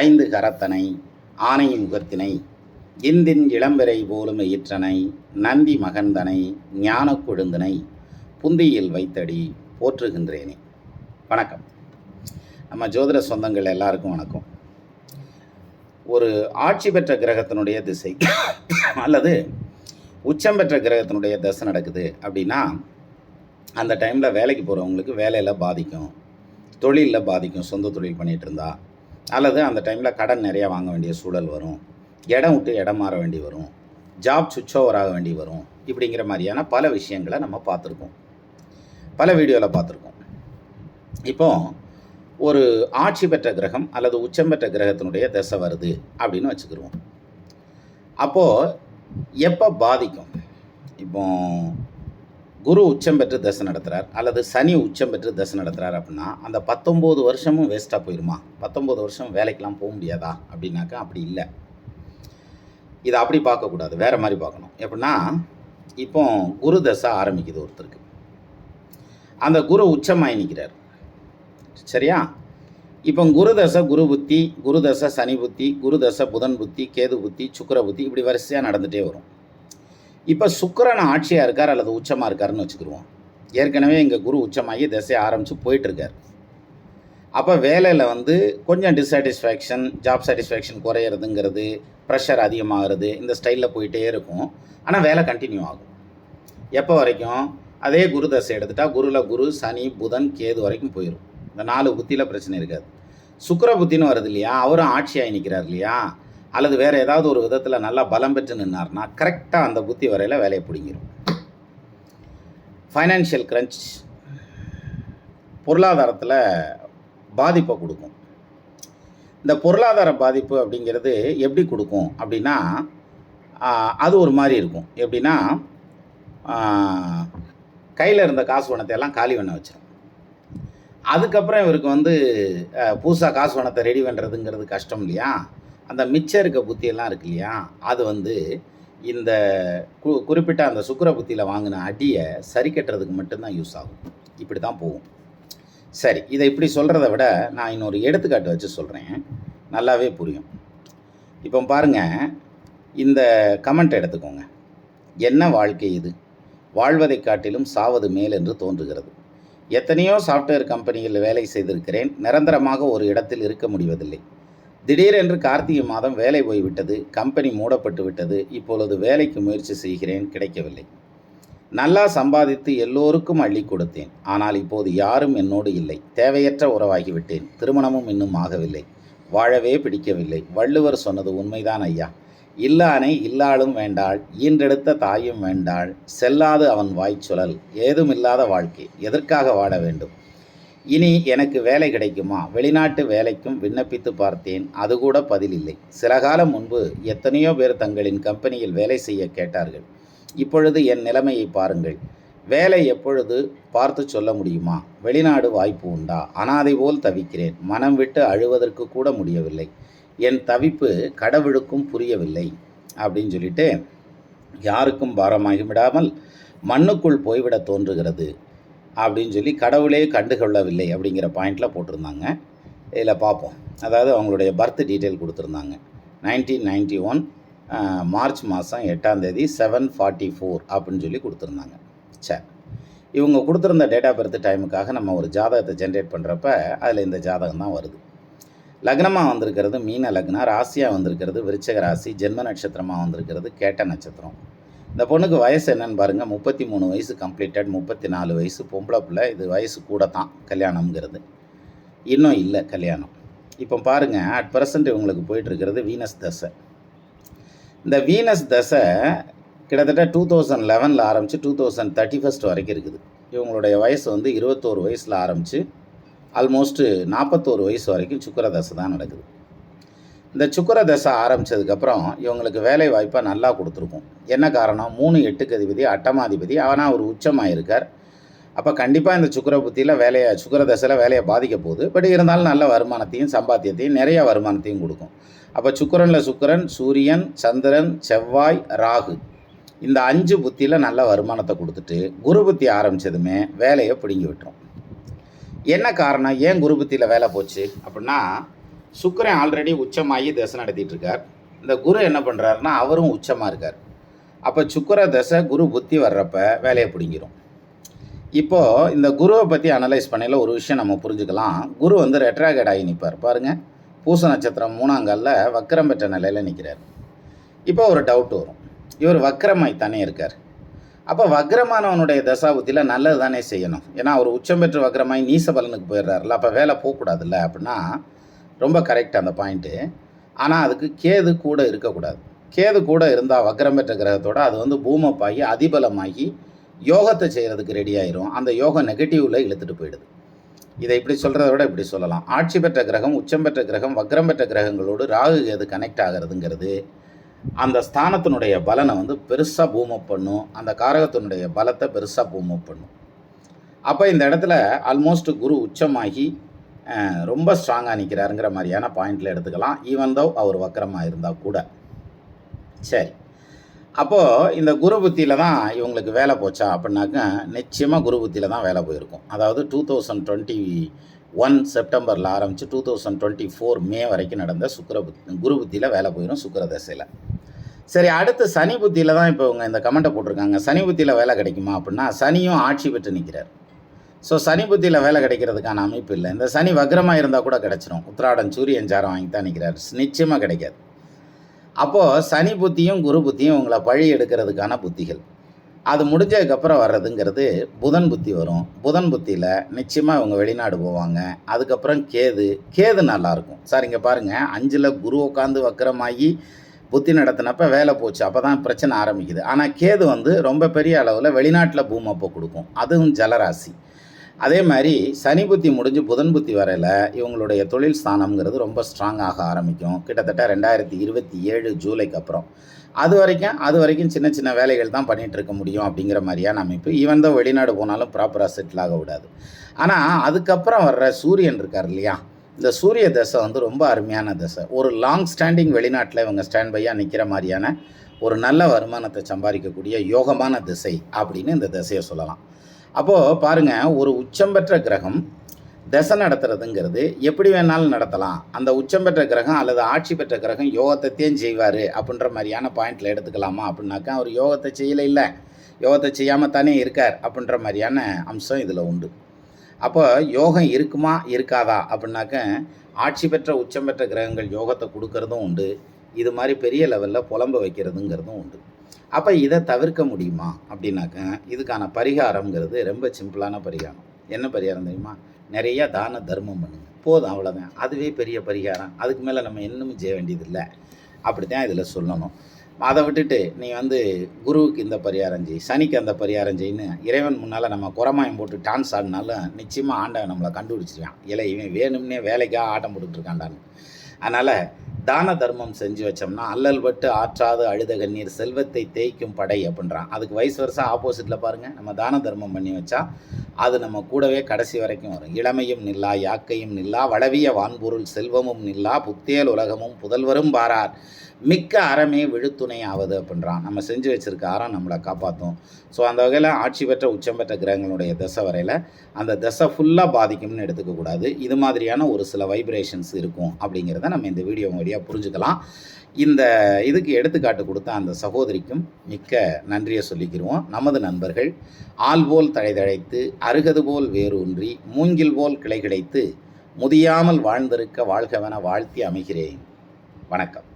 ஐந்து கரத்தனை ஆனையின் முகத்தினை இந்தின் இளம்பெறை போலும் ஈற்றனை நந்தி மகந்தனை ஞான கொழுந்தனை புந்தியில் வைத்தடி போற்றுகின்றேனே. வணக்கம். நம்ம ஜோதிட சொந்தங்கள் எல்லாருக்கும் வணக்கம். ஒரு ஆட்சி பெற்ற கிரகத்தினுடைய திசை அல்லது உச்சம் பெற்ற கிரகத்தினுடைய தசை நடக்குது அப்படின்னா அந்த டைமில் வேலைக்கு போகிறவங்களுக்கு வேலையில் பாதிக்கும் தொழிலில் பாதிக்கும் சொந்த தொழில் பண்ணிகிட்டு இருந்தால் அல்லது அந்த டைமில் கடன் நிறையா வாங்க வேண்டிய சூழல் வரும். இடம் விட்டு இடம் மாற வேண்டி வரும். ஜாப் சுவிட்ச் ஓவர் ஆக வேண்டி வரும். இப்படிங்கிற மாதிரியான பல விஷயங்களை நம்ம பார்த்துருக்கோம். பல வீடியோவில் பார்த்துருக்கோம். இப்போ ஒரு ஆட்சி பெற்ற கிரகம் அல்லது உச்சம் பெற்ற கிரகத்தினுடைய திசை வருது அப்படின்னு வச்சுக்கிடுவோம் அப்போது எப்போ பாதிக்கும்? இப்போ குரு உச்சம் பெற்று தசை நடத்துகிறார் அல்லது சனி உச்சம் பெற்று தசை நடத்துகிறார் அப்படின்னா அந்த பத்தொம்போது வருஷமும் வேஸ்ட்டாக போயிடுமா பத்தொம்போது வருஷம் வேலைக்கெலாம் போக முடியாதா? அப்படின்னாக்கா அப்படி இல்லை. இதை அப்படி பார்க்கக்கூடாது. வேறு மாதிரி பார்க்கணும். எப்படின்னா இப்போ குரு தசை ஆரம்பிக்குது ஒருத்தருக்கு. அந்த குரு உச்சமாகி நிற்கிறார் சரியா? இப்போ குரு தசை குரு புத்தி குரு தசை சனி புத்தி குரு தசை புதன் புத்தி கேது புத்தி சுக்கிர புத்தி இப்படி வரிசையாக நடந்துகிட்டே வரும். இப்போ சுக்கரன் ஆட்சியாக இருக்கார் அல்லது உச்சமாக இருக்காருன்னு வச்சுக்கிருவோம் ஏற்கனவே எங்கள் குரு உச்சமாகி திசை ஆரம்பித்து போயிட்டுருக்கார். அப்போ வேலையில் வந்து கொஞ்சம் டிஸாட்டிஸ்ஃபேக்ஷன் ஜாப் சாட்டிஸ்ஃபேக்ஷன் குறையிறதுங்கிறது ப்ரெஷர் அதிகமாகிறது இந்த ஸ்டைலில் போயிட்டே இருக்கும். ஆனால் வேலை கண்டினியூ ஆகும். எப்போ வரைக்கும்? அதே குரு தசை எடுத்துட்டால் குருவில் குரு சனி புதன் கேது வரைக்கும் போயிடும் இந்த நாலு புத்தியில் பிரச்சனை இருக்காது. சுக்கர புத்தின்னு வருது இல்லையா? அவரும் ஆட்சியாகி நிற்கிறார் இல்லையா? அல்லது வேறு ஏதாவது ஒரு விதத்தில் நல்லா பலம் பெற்று நின்னார்னா கரெக்டாக அந்த புத்தி வரையில் வேலையை பிடிங்கிடும் ஃபைனான்ஷியல் கிரன்ச் பொருளாதாரத்தில் பாதிப்பை கொடுக்கும். இந்த பொருளாதார பாதிப்பு அப்படிங்கிறது எப்படி கொடுக்கும் அப்படின்னா அது ஒரு மாதிரி இருக்கும். எப்படின்னா கையில் இருந்த காசு பணத்தை எல்லாம் காலி பண்ண வச்சிடும் அதுக்கப்புறம் இவருக்கு வந்து புதுசாக காசு பணத்தை ரெடி பண்ணுறதுங்கிறது கஷ்டம் இல்லையா? அந்த மிச்சம் இருக்க புத்தியெல்லாம் இருக்கு இல்லையா? அது வந்து இந்த கு குறிப்பிட்ட அந்த சுக்கிர புத்தியில் வாங்கின அடியை சரி கட்டுறதுக்கு மட்டும்தான் யூஸ் ஆகும். இப்படி தான் போகும். சரி இதை இப்படி சொல்கிறத விட நான் இன்னொரு எடுத்துக்காட்டு வச்சு சொல்கிறேன் நல்லாவே புரியும். இப்போ பாருங்கள் இந்த கமெண்ட் எடுத்துக்கோங்க. என்ன வாழ்க்கை இது? வாழ்வதை காட்டிலும் சாவது மேல் என்று தோன்றுகிறது. எத்தனையோ சாஃப்ட்வேர் கம்பெனிகளில் வேலை செய்திருக்கிறேன். நிரந்தரமாக ஒரு இடத்தில் இருக்க முடிவதில்லை. திடீரென்று கார்த்திகை மாதம் வேலை போய்விட்டது கம்பெனி மூடப்பட்டு விட்டது இப்பொழுது வேலைக்கு முயற்சி செய்கிறேன் கிடைக்கவில்லை. நல்லா சம்பாதித்து எல்லோருக்கும் அள்ளி கொடுத்தேன் ஆனால் இப்போது யாரும் என்னோடு இல்லை. தேவையற்ற உறவாகிவிட்டேன் திருமணமும் இன்னும் ஆகவில்லை. வாழவே பிடிக்கவில்லை. வள்ளுவர் சொன்னது உண்மைதான் ஐயா. இல்லானை இல்லாளும் வேண்டாள் ஈன்றெடுத்த தாயும் வேண்டாள் செல்லாது அவன் வாய்ச்சொலல் ஏதுமில்லாத வாழ்க்கை எதற்காக வாட வேண்டும்? இனி எனக்கு வேலை கிடைக்குமா? வெளிநாட்டு வேலைக்கும் விண்ணப்பித்து பார்த்தேன் அது கூட பதில் இல்லை சில காலம் முன்பு எத்தனையோ பேர் தங்களின் கம்பெனியில் வேலை செய்ய கேட்டார்கள். இப்பொழுது என் நிலைமையை பாருங்கள். வேலை எப்பொழுது பார்த்து சொல்ல முடியுமா? வெளிநாடு வாய்ப்பு உண்டா? அனாதை போல் தவிக்கிறேன். மனம் விட்டு அழுவதற்கு கூட முடியவில்லை. என் தவிப்பு கடவுளுக்கும் புரியவில்லை அப்படின்னு சொல்லிட்டு யாருக்கும் பாரமாகிவிடாமல் மண்ணுக்குள் போய்விட தோன்றுகிறது. அப்படின்னு சொல்லி கடவுளே கண்டுகொள்ளவில்லை அப்படிங்கிற பாயிண்டில் போட்டிருந்தாங்க. இதில் பார்ப்போம். அதாவது அவங்களுடைய பர்த் டீட்டெயில் கொடுத்துருந்தாங்க. நைன்டீன் நைன்டி ஒன் மார்ச் மாதம் எட்டாம் தேதி செவன் ஃபார்ட்டி ஃபோர் அப்படின்னு சொல்லி கொடுத்துருந்தாங்க. சரி இவங்க கொடுத்துருந்த டேட் ஆஃப் பர்த் டைமுக்காக நம்ம ஒரு ஜாதகத்தை ஜென்ரேட் பண்ணுறப்ப அதில் இந்த ஜாதகம் தான் வருது. லக்னமாக வந்திருக்கிறது மீன லக்னம் ராசியாக வந்திருக்கிறது விருச்சக ராசி ஜென்ம நட்சத்திரமாக வந்திருக்கிறது கேட்ட நட்சத்திரம். இந்த பொண்ணுக்கு வயசு என்னன்னு பாருங்கள் முப்பத்தி மூணு வயசு கம்ப்ளீட்டட் முப்பத்தி நாலு வயசு பொம்பளை பிள்ளை. இது வயசு கூட தான் கல்யாணம்ங்கிறது. இன்னும் இல்லை கல்யாணம். இப்போ பாருங்கள் அட் ப்ரெசண்ட் இவங்களுக்கு போயிட்டுருக்கிறது வீனஸ் தசை. இந்த வீனஸ் தசை கிட்டத்தட்ட டூ தௌசண்ட் லெவனில் ஆரம்பித்து டூ தௌசண்ட் தேர்ட்டி ஃபஸ்ட் வரைக்கும் இருக்குது. இவங்களுடைய வயசு வந்து இருபத்தோரு வயசில் ஆரம்பித்து ஆல்மோஸ்ட்டு நாற்பத்தோரு வயசு வரைக்கும் சுக்கர தசை தான் நடக்குது. இந்த சுக்கர தசை ஆரம்பித்ததுக்கப்புறம் இவங்களுக்கு வேலை வாய்ப்பை நல்லா கொடுத்துருக்கும். என்ன காரணம்? மூணு எட்டுக்கு அதிபதி அட்டமாதிபதி ஆனால் அவர் உச்சமாக இருக்கார் அப்போ கண்டிப்பாக இந்த சுக்கர புத்தியில் வேலையை சுக்கர தசையில் வேலையை பாதிக்க போகுது. பட் இருந்தாலும் நல்ல வருமானத்தையும் சம்பாத்தியத்தையும் நிறைய வருமானத்தையும் கொடுக்கும். அப்போ சுக்கரனில் சுக்கரன் சூரியன் சந்திரன் செவ்வாய் ராகு. இந்த அஞ்சு புத்தியில் நல்ல வருமானத்தை கொடுத்துட்டு குரு புத்தி ஆரம்பித்ததுமே வேலையை பிடுங்கி விட்டுரும். என்ன காரணம்? ஏன் குரு புத்தியில் வேலை போச்சு? அப்படின்னா சுக்கரன் ஆல்ரெடி உச்சமாகி தசை நடத்திட்டு இருக்கார் இந்த குரு என்ன பண்ணுறாருன்னா அவரும் உச்சமாக இருக்கார். அப்போ சுக்கர தசை குரு புத்தி வர்றப்ப வேலையை பிடிங்கிரும். இப்போது இந்த குருவை பற்றி அனலைஸ் பண்ணியில் ஒரு விஷயம் நம்ம புரிஞ்சுக்கலாம். குரு வந்து ரெட்ராகேட் ஆகி நிற்பார் பாருங்கள் பூச நட்சத்திரம் மூணாங்கல்ல வக்கரம் பெற்ற நிலையில் நிற்கிறார் இப்போ ஒரு டவுட் வரும். இவர் வக்கரமாய் தானே இருக்கார். அப்போ வக்ரமானவனுடைய தசாபுத்தியில் நல்லது தானே செய்யணும். ஏன்னா அவர் உச்சம் பெற்று வக்ரமாய் நீச பலனுக்கு போயிடுறாருல அப்போ வேலை போகக்கூடாதுல்ல அப்படின்னா ரொம்ப கரெக்ட் அந்த பாயிண்ட்டு ஆனால் அதுக்கு கேது கூட இருக்கக்கூடாது. கேது கூட இருந்தால் வக்கரம் பெற்ற கிரகத்தோட அது வந்து பூமப்பாகி அதிபலமாகி யோகத்தை செய்கிறதுக்கு ரெடி ஆயிரும். அந்த யோகம் நெகட்டிவில் இழுத்துட்டு போயிடுது. இதை இப்படி சொல்கிறத விட இப்படி சொல்லலாம். ஆட்சி பெற்ற கிரகம் உச்சம் பெற்ற கிரகம் வக்ரம் பெற்ற கிரகங்களோடு ராகு கேது கனெக்ட் ஆகிறதுங்கிறது அந்த ஸ்தானத்தினுடைய பலனை வந்து பெருசாக பூமப் பண்ணும். அந்த காரகத்தினுடைய பலத்தை பெருசாக பூமப் பண்ணும். அப்போ இந்த இடத்துல ஆல்மோஸ்ட் குரு உச்சமாகி ரொம்ப ஸ்ட்ராங்காக நிற்கிறாருங்கிற மாதிரியான பாயிண்டில் எடுத்துக்கலாம். ஈவன் தோ அவர் வக்கரமாக இருந்தால் கூட. சரி. அப்போது இந்த குரு புத்தியில் தான் இவங்களுக்கு வேலை போச்சா அப்படின்னாக்க நிச்சயமாக குரு புத்தியில் தான் வேலை போயிருக்கும். அதாவது டூ தௌசண்ட் டுவெண்ட்டி ஒன் செப்டம்பரில் ஆரம்பித்து two thousand twenty four May வரைக்கும் நடந்த சுக்கர புத்தி குரு புத்தியில் வேலை போயிடும் சுக்கர தசையில். சரி அடுத்து சனி புத்தியில் தான் இப்போ இவங்க இந்த கமெண்ட்டை போட்டிருக்காங்க. சனி புத்தியில் வேலை கிடைக்குமா அப்படின்னா சனியும் ஆட்சி பெற்று நிற்கிறார் ஸோ சனி புத்தியில் வேலை கிடைக்கிறதுக்கான அமைப்பு இல்லை. இந்த சனி வக்ரமாக இருந்தால் கூட கிடச்சிரும். உத்திராடன் சூரியன் சாரம் வாங்கி தான் நிற்கிறார் நிச்சயமாக கிடைக்காது. அப்போது சனி புத்தியும் குரு புத்தியும் உங்களை பழி எடுக்கிறதுக்கான புத்திகள். அது முடிஞ்சதுக்கப்புறம் வர்றதுங்கிறது புதன் புத்தி வரும். புதன் புத்தியில் நிச்சயமாக இவங்க வெளிநாடு போவாங்க. அதுக்கப்புறம் கேது. கேது நல்லாயிருக்கும். சார் இங்கே பாருங்கள் அஞ்சில் குரு உட்காந்து வக்கரமாகி புத்தி நடத்தினப்ப வேலை போச்சு. அப்போ தான் பிரச்சனை ஆரம்பிக்குது. ஆனால் கேது வந்து ரொம்ப பெரிய அளவில் வெளிநாட்டில் பூமப்போ கொடுக்கும். அதுவும் ஜலராசி. அதே மாதிரி சனி புத்தி முடிஞ்சு புதன் புத்தி வரையில் இவங்களுடைய தொழில் ஸ்தானம்ங்கிறது ரொம்ப ஸ்ட்ராங் ஆக ஆரம்பிக்கும். கிட்டத்தட்ட ரெண்டாயிரத்தி இருபத்தி ஏழு ஜூலைக்கு அப்புறம். அது வரைக்கும் அது வரைக்கும் சின்ன சின்ன வேலைகள் தான் பண்ணிகிட்டு இருக்க முடியும் அப்படிங்கிற மாதிரியான அமைப்பு. ஈவன் தான் வெளிநாடு போனாலும் ப்ராப்பராக செட்டில் ஆக விடாது. ஆனால் அதுக்கப்புறம் வர்ற சூரியன் இருக்கார் இல்லையா? இந்த சூரிய தசை வந்து ரொம்ப அருமையான தசை. ஒரு லாங் ஸ்டாண்டிங் வெளிநாட்டில் இவங்க ஸ்டாண்ட் பையாக நிற்கிற மாதிரியான ஒரு நல்ல வருமானத்தை சம்பாதிக்கக்கூடிய யோகமான திசை அப்படின்னு இந்த திசையை சொல்லலாம். அப்போது பாருங்கள் ஒரு உச்சம் பெற்ற கிரகம் தசை நடத்துறதுங்கிறது எப்படி வேணாலும் நடத்தலாம். அந்த உச்சம் பெற்ற கிரகம் அல்லது ஆட்சி பெற்ற கிரகம் யோகத்தைத்தையும் செய்வார் அப்படின்ற மாதிரியான பாயிண்டில் எடுத்துக்கலாமா அப்படின்னாக்கா அவர் யோகத்தை செய்யலை இல்லை. யோகத்தை செய்யாமல் தானே இருக்கார் அப்படின்ற மாதிரியான அம்சம் இதில் உண்டு. அப்போ யோகம் இருக்குமா இருக்காதா அப்படின்னாக்க ஆட்சி பெற்ற உச்சம் பெற்ற கிரகங்கள் யோகத்தை கொடுக்கறதும் உண்டு. இது மாதிரி பெரிய லெவலில் புலம்ப வைக்கிறதுங்கிறதும் உண்டு. அப்போ இதை தவிர்க்க முடியுமா? அப்படின்னாக்க இதுக்கான பரிகாரம்ங்கிறது ரொம்ப சிம்பிளான பரிகாரம். என்ன பரிகாரம் தெரியுமா? நிறைய தான தர்மம் பண்ணுங்க. போதும் அவ்வளோதான் அதுவே பெரிய பரிகாரம். அதுக்கு மேலே நம்ம இன்னும் செய்ய வேண்டியதில்லை. அப்படி தான் இதில் சொல்லணும். அதை விட்டுட்டு நீ வந்து குருவுக்கு இந்த பரிகாரம் செய் சனிக்கு அந்த பரிகாரம் செய்யின்னு இறைவன் முன்னால் நம்ம குரமாயம் போட்டு டான்ஸ் ஆடினாலும் நிச்சயமாக ஆண்டவன் நம்மளை கண்டுபிடிச்சிருவான். இல்லை இவன் வேணும்னே வேலைக்காக ஆட்டம் போட்டுட்ருக்காண்டான்னு அதனால் தான தர்மம் செஞ்சு வச்சோம்னா அல்லல் பட்டு ஆற்றாது அழுத கண்ணீர் செல்வத்தை தேய்க்கும் படை அப்படின்றான். அதுக்கு வயசு வருஷம் ஆப்போசிட்டில் பாருங்கள் நம்ம தான தர்மம் பண்ணி வச்சா அது நம்ம கூடவே கடைசி வரைக்கும் வரும். இளமையும் நில்லா யாக்கையும் நில்லா வளவிய வான்பொருள் செல்வமும் நில்லா புத்தேல் உலகமும் புதல்வரும் பாரார். மிக்க அறமே விழுத்துணையாவது அப்படின்றான். நம்ம செஞ்சு வச்சிருக்க அறம் நம்மளை காப்பாற்றும் ஸோ அந்த வகையில் ஆட்சி பெற்ற உச்சம் பெற்ற கிரகங்களுடைய தசை வரையில் அந்த தசை ஃபுல்லாக பாதிக்கும்னு எடுத்துக்கக்கூடாது இது மாதிரியான ஒரு சில வைப்ரேஷன்ஸ் இருக்கும் அப்படிங்கிறத நம்ம இந்த வீடியோ வழியாக புரிஞ்சுக்கலாம். இந்த இதுக்கு எடுத்துக்காட்டு கொடுத்த அந்த சகோதரிக்கும் மிக்க நன்றியை சொல்லிக்கிறோம் நமது நண்பர்கள் ஆள் போல் தழைதழைத்து அருகது போல் வேரூன்றி மூங்கில் போல் கிளை கிடைத்து முதியாமல் வாழ்ந்திருக்க வாழ்கவென வாழ்த்தி அமைகிறேன். வணக்கம்.